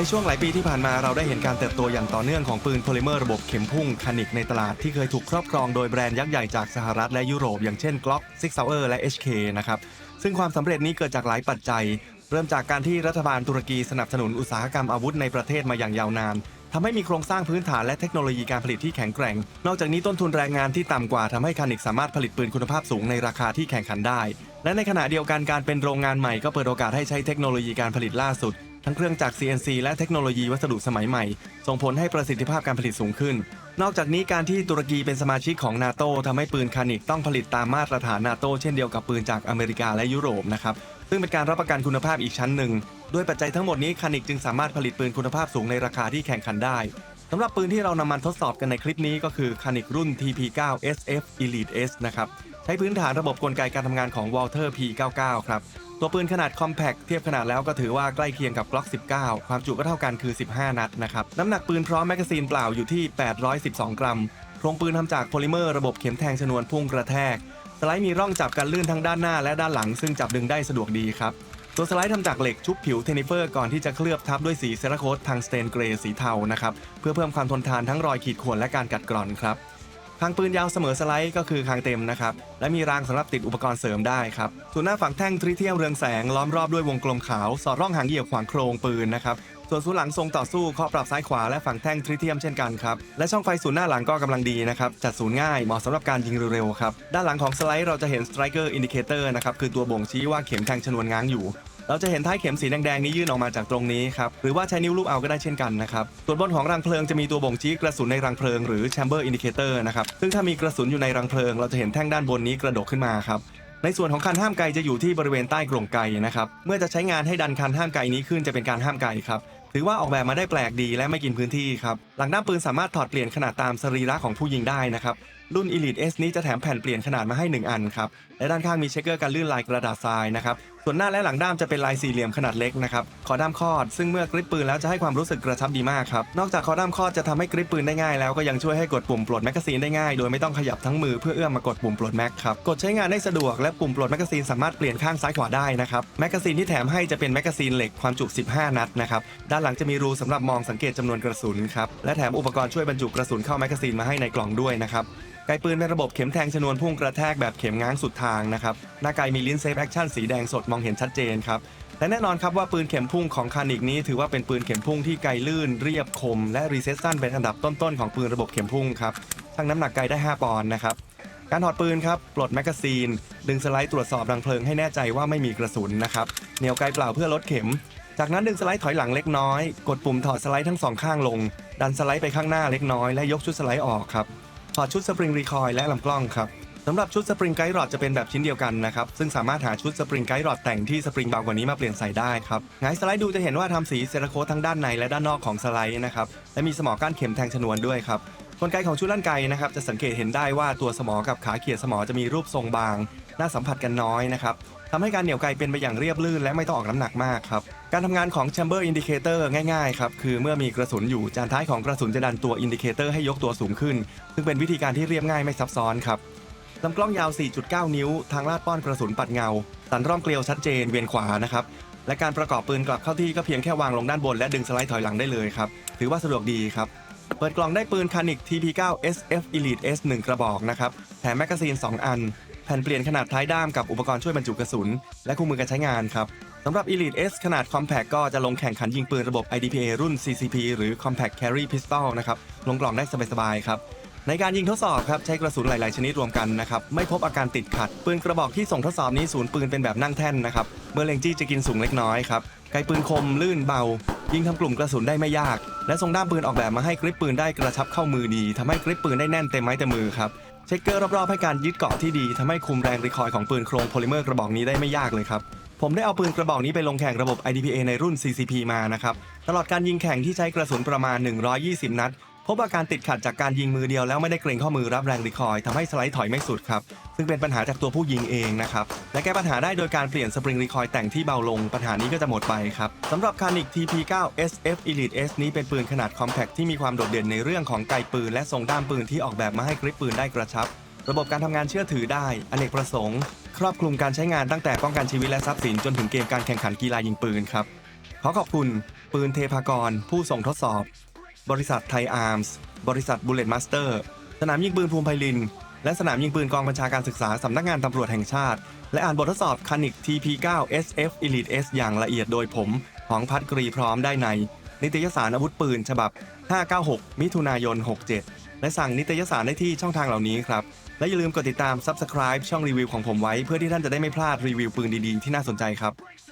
ในช่วงหลายปีที่ผ่านมาเราได้เห็นการเติบโตอย่างต่อเนื่องของปืนโพลิเมอร์ระบบเข็มพุ่งคานิกในตลาดที่เคยถูกครอบครองโดยแบรนด์ยักษ์ใหญ่จากสหรัฐและยุโรป อย่างเช่น Glock Six Sauer และ HK นะครับซึ่งความสำเร็จนี้เกิดจากหลายปัจจัย เริ่มจากการที่รัฐบาลตุรกีสนับสนุนอุตสาหกรรมอาวุธในประเทศมาอย่างยาวนานทำให้มีโครงสร้างพื้นฐานและเทคโนโลยีการผลิตที่แข็งแกร่ง นอกจากนี้ต้นทุนแรงงานที่ต่ำกว่าทำให้คานิกสามารถผลิตปืนคุณภาพสูงในราคาที่แข่งขันได้ และในขณะเดียวกันการเป็นโรงงานใหม่ก็เปิดโอกาสให้ใช้เทคโนโลยีการผลิตล่าสุด ทั้งเครื่องจักร CNC และเทคโนโลยีวัสดุสมัยใหม่ ส่งผลให้ประสิทธิภาพการผลิตสูงขึ้น นอกจากนี้การที่ตุรกีเป็นสมาชิกของนาโตทำให้ปืนคานิกต้องผลิตตามมาตรฐานนาโตเช่นเดียวกับปืนจากอเมริกาและยุโรปนะครับซึ่งเป็นการรับประกันคุณภาพอีกชั้นหนึ่งด้วยปัจจัยทั้งหมดนี้คานิกจึงสามารถผลิตปืนคุณภาพสูงในราคาที่แข่งขันได้สำหรับปืนที่เรานำมาทดสอบกันในคลิปนี้ก็คือคานิกรุ่น TP9 SF Elite S นะครับใช้พื้นฐานระบบกลไกการทำงานของ Walter P99 ครับ ตัวปืนขนาด Compact เทียบขนาดแล้วก็ถือว่าใกล้เคียงกับ Glock 19 ความจุก็เท่ากันคือ 15 นัดนะครับ น้ำหนักปืนพร้อมแมกกาซีนเปล่าอยู่ที่ 812 กรัม โครงปืนทำจากโพลิเมอร์ระบบเข็มแทงชนวนพุ่งกระแทก สไลด์มีร่องจับกันลื่นทั้งด้านหน้าและด้านหลัง ซึ่งจับดึงได้สะดวกดีครับ ตัวสไลด์ทำจากเหล็กชุบผิวเทนิเฟอร์ก่อนที่จะเคลือบทับด้วยสีเซราโคตทางสเตนเกรย์สีเทานะครับ เพื่อเพิ่มความทนทานทั้งรอยขีดข่วนและการกัดกร่อนครับ คางปืนยาวเสมอสไลด์ก็คือคางเต็มนะครับ และมีรางสำหรับติดอุปกรณ์เสริมได้ครับส่วนหน้าฝั่งแท่งทริเทียมเรืองแสงล้อมรอบด้วยวงกลมขาว สอดร่องหางเหยี่ยวขวางโครงปืนนะครับส่วนศูนย์หลังทรงต่อสู้เคาะปรับซ้ายขวาและฝั่งแท่งทริเทียมเช่นกันครับ และช่องไฟศูนย์หน้าหลังก็กำลังดีนะครับ จัดศูนย์ง่ายเหมาะสำหรับการยิงเร็วๆครับ ด้านหลังของสไลด์เราจะเห็น striker indicator นะครับ คือตัวบ่งชี้ว่าเข็มแทงชนวนง้างอยู่ เราจะเห็นท้ายเข็มสีแดงๆนี้ยื่นออกมาจากตรงนี้ครับ หรือว่าใช้นิ้วลูบเอาก็ได้เช่นกันนะครับ ส่วนบนของรังเพลิงจะมีตัวบ่งชี้กระสุนในรังเพลิงหรือ chamber indicator นะครับ ซึ่งถ้ามีกระสุนอยู่ในรังเพลิง เราจะเห็นแท่งด้านบนนี้กระดกขึ้นมาครับในส่วนของคันห้ามไกจะอยู่ที่บริเวณใต้กรงไกนะครับ เมื่อจะใช้งานให้ดันคันห้ามไกนี้ขึ้นจะเป็นการห้ามไกครับถือว่าออกแบบมาได้แปลกดีและไม่กินพื้นที่ครับ หลังด้ามปืนสามารถถอดเปลี่ยนขนาดตามสรีระของผู้ยิงได้นะครับ รุ่น Elite S นี้จะแถมแผ่นเปลี่ยนขนาดมาให้ 1 อันครับ และด้านข้างมีเช็คเกอร์การลื่นลายกระดาษทรายนะครับส่วนหน้าและหลังด้ามจะเป็นลายสี่เหลี่ยมขนาดเล็กนะครับคอด้ามคอด ซึ่งเมื่อกริปปืนแล้วจะให้ความรู้สึกกระชับดีมากครับนอกจากคอด้ามคอดจะทำให้กริปปืนได้ง่ายแล้วก็ยังช่วยให้กดปุ่มปลดแมกกาซีนได้ง่ายโดยไม่ต้องขยับทั้งมือเพื่อเอื้อมมากดปุ่มปลดแม็กครับกดใช้งานได้สะดวกและปุ่มปลดแมกกาซีนสามารถเปลี่ยนข้างซ้ายขวาได้นะครับแมกกาซีนที่แถมให้จะเป็นแมกกาซีนเหล็กความจุ 15 นัดนะครับด้านหลังจะมีรูสำหรับมองสังเกตจำนวนกระสุนครับและแถมอุปกรณ์ช่วยบรรจุกระสุนเข้าแมกกาซีนมาให้ในกล่องด้วยนะครับ ไกปืนเป็นระบบเข็มแทงชนวนพุ่งกระแทกแบบเข็มง้างสุดทางนะครับหน้าไกมีลิ้นเซฟแอคชั่นสีแดงสดมองเห็นชัดเจนครับและแน่นอนครับว่าปืนเข็มพุ่งของคานิกนี้ ถือว่าเป็นปืนเข็มพุ่งที่ไกลื่นเรียบคม และรีเซสสั้นเป็นอันดับต้นๆของปืนระบบเข็มพุ่งครับชั่งน้ำหนักไกได้ 5 ปอนด์นะครับการถอดปืนครับ ปลดแมกกาซีน ดึงสไลด์ตรวจสอบรังเพลิงให้แน่ใจว่าไม่มีกระสุนนะครับ เหนี่ยวไกเปล่าเพื่อลดเข็ม จากนั้นดึงสไลด์ถอยหลังเล็กน้อย กดปุ่มถอดสไลด์ทั้งสองข้างลง ดันสไลด์ไปข้างหน้าเล็กน้อยและยกชุดสไลด์ออกครับ อดชุดสปริงรีคอยล์และลำกล้องครับสำหรับชุดสปริงไกด์รอดจะเป็นแบบชิ้นเดียวกันนะครับ ซึ่งสามารถหาชุดสปริงไกด์รอดแต่งที่สปริงเบากว่านี้มาเปลี่ยนใส่ได้ครับงายสไลด์ดูจะเห็นว่าทำสีเซราโคทั้งด้านในและด้านนอกของสไลด์นะครับ และมีสมอก้านเข็มแทงชนวนด้วยครับกลไกของชุดลั่นไกนะครับจะสังเกตเห็นได้ว่าตัวสมอกับขาเขียดสมอจะมีรูปทรงบาง น่าสัมผัสกันน้อยนะครับ ทำให้การเหนี่ยวไกเป็นไปอย่างเรียบลื่นและไม่ต้องออกน้ำหนักมากครับ การทำงานของ chamber indicator ง่ายๆครับ คือเมื่อมีกระสุนอยู่จานท้ายของกระสุนจะดันตัว indicator ให้ยกตัวสูงขึ้น ซึ่งเป็นวิธีการที่เรียบง่ายไม่ซับซ้อนครับลำกล้องยาว 4.9 นิ้ว ทางลาดป้อนกระสุนปัดเงา สันร่องเกลียวชัดเจนเวียนขวานะครับ และการประกอบปืนกลับเข้าที่ก็เพียงแค่วางลงด้านบนและดึงสไลด์ถอยหลังได้เลยครับ ถือว่าสะดวกดีครับ เปิดกล่องได้ปืนคานิก TP9 SF Elite S 1 กระบอกนะครับ แถมแมกกาซีน 2 อัน แผ่นเปลี่ยนขนาดท้ายด้ามกับอุปกรณ์ช่วยบรรจุกระสุน และคู่มือการใช้งานครับสำหรับ Elite S ขนาด Compact ก็จะลงแข่งขันยิงปืนระบบ IDPA รุ่น CCP หรือ Compact Carry Pistol นะครับลงกล่องได้สบายๆครับในการยิงทดสอบครับใช้กระสุนหลาย ๆ ชนิดรวมกันนะครับไม่พบอาการติดขัด ปืนกระบอกที่ส่งทดสอบนี้ศูนย์ปืนเป็นแบบนั่งแท่นนะครับเมื่อเล็งจี้จะกินสูงเล็กน้อยครับไกปืนคมลื่นเบา ยิงทำกลุ่มกระสุนได้ไม่ยาก และทรงด้ามปืนออกแบบมาให้กริปปืนได้กระชับเข้ามือดีทำให้กริปปืนได้แน่นเต็มไม้เต็มมือครับ เช็คเกอร์รอบๆให้การยึดเกาะที่ดีทำให้คุมแรงรีคอยของปืนโครงโพลิเมอร์กระบอกนี้ได้ไม่ยากเลยครับผมได้เอาปืนกระบอกนี้ไปลงแข่งระบบ IDPA ในรุ่น CCP มานะครับ ตลอดการยิงแข่งที่ใช้กระสุนประมาณ 120 นัด พบอาการติดขัดจากการยิงมือเดียวแล้วไม่ได้เกรงข้อมือรับแรงรีคอยล์ทำให้สไลด์ถอยไม่สุดครับ ซึ่งเป็นปัญหาจากตัวผู้ยิงเองนะครับ และแก้ปัญหาได้โดยการเปลี่ยนสปริงรีคอยล์แต่งที่เบาลง ปัญหานี้ก็จะหมดไปครับสำหรับคานิก TP9 SF Elite S นี้เป็นปืนขนาด Compact ที่มีความโดดเด่นในเรื่องของไกปืนและทรงด้ามปืนที่ออกแบบมาให้กริปปืนได้กระชับ ระบบการทำงานเชื่อถือได้อเนกประสงค์ ครอบคลุมการใช้งานตั้งแต่ป้องกันชีวิตและทรัพย์สินจนถึงเกมการแข่งขันกีฬายิงปืนครับขอขอบคุณ ปืนเทพากร ผู้ส่งทดสอบ บริษัทไทยอาร์มส์ บริษัทบุลเลตมาสเตอร์ สนามยิงปืนภูมิไพลิน และสนามยิงปืนกองบัญชาการศึกษาสำนักงานตำรวจแห่งชาติ และอ่านบททดสอบคานิก TP9 SF Elite S อย่างละเอียดโดยผมของพัดกรีพร้อมได้ใน นิตยสารอาวุธปืนฉบับ 596 มิถุนายน 67 และสั่งนิตยสารได้ที่ช่องทางเหล่านี้ครับ และอย่าลืมกดติดตาม Subscribe ช่องรีวิวของผมไว้ เพื่อที่ท่านจะได้ไม่พลาดรีวิวปืนดีๆที่น่าสนใจครับ